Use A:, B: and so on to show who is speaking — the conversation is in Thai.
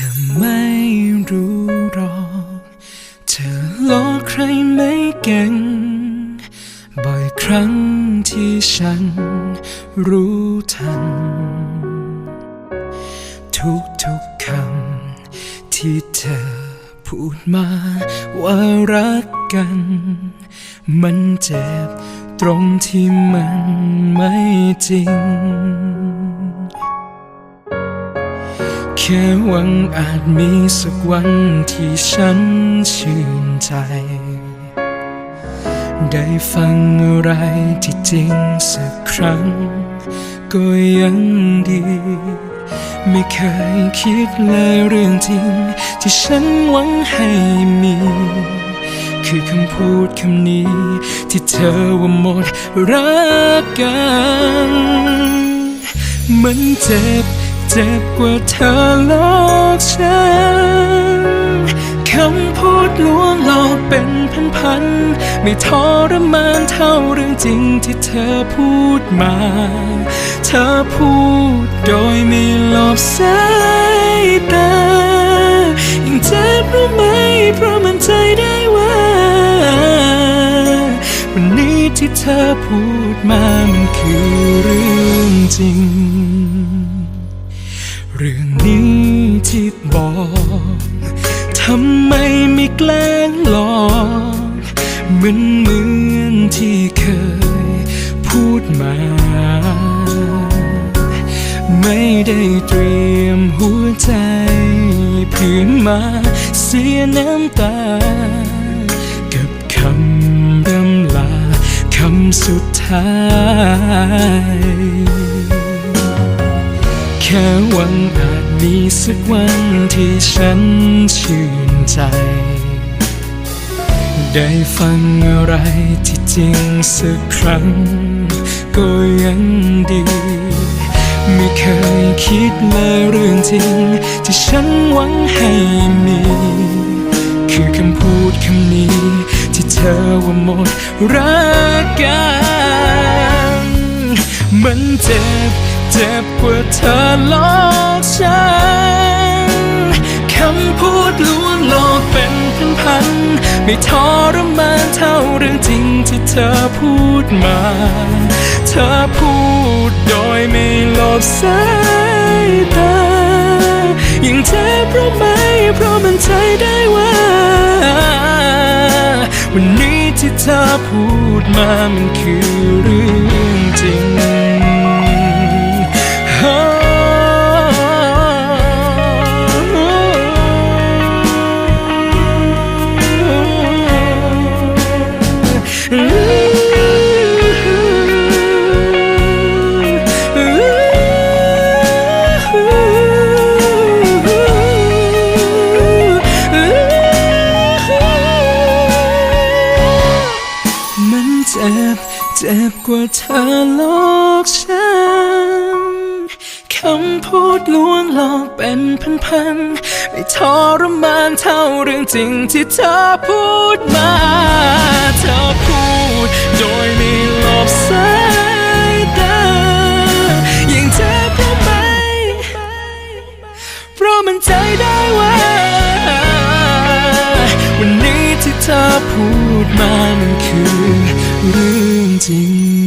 A: ธอไม่รู้หรอก เธอล้อใครไม่เก่ง บ่อยครั้งที่ฉันรู้ทัน ทุกทุกคำที่เธอพูดมาว่ารักกัน มันเจ็บตรงที่มันไม่จริง ค่หวังอาจมีสักวันที่ฉันชื่นใจ ได้ฟังอะไรที่จริงสักครั้ง ก็ยังดี ไม่เคยคิดเลยเรื่องจริง ที่ฉันหวังให้มี คือคำพูดคำนี้ ที่เธอว่าหมดรักกัน มันเจ็บ เจ็บกว่าเธอหลอกฉัน คำพูดลวงหลอกเป็นพันๆไม่ทรมานเท่าเรื่องจริงที่เธอพูดมา เธอพูดโดยไม่หลบสายตายิ่งเจ็บรู้ไหมเพราะมันใจได้ว่า วันนี้ที่เธอพูดมามันคือเรื่องจริง เหมือนเหมือนที่เคยพูดมา ไม่ได้เตรียมหัวใจพื้นมาเสียน้ำตา กับคำรำลาคำสุดท้าย แค่หวังอาจมีสักวันที่ฉันชื่นใจ ได้ฟังอะไรที่จริงสักครั้ง ก็ยังดี ไม่เคยคิดเลยเรื่องจริง ที่ฉันหวังให้มี คือคำพูดคำนี้ ที่เธอว่าหมดรักกัน มันเจ็บเจ็บกว่าเธอหลอกฉัน คำพูดลว ไม่ทรมานเท่าเรื่องจริงที่เธอพูดมา เธอพูดโดยไม่หลบสายตายิ่งเจ็บเพราะไหมเพราะมันใจได้ว่า วันนี้ที่เธอพูดมามันคือเรื่องจริง เจ็บกว่าเธอหลอกฉันคำพูดลวงหลอกเป็นพันๆไม่ทรมานเท่าเรื่องจริงที่เธอพูดมา เธอพูดโดยไม่หลบสายตายิ่งเจ็บรู้ไหมเพราะมันใจได้ว่า วันนี้ที่เธอพูดมามันคือ เรื่องจริง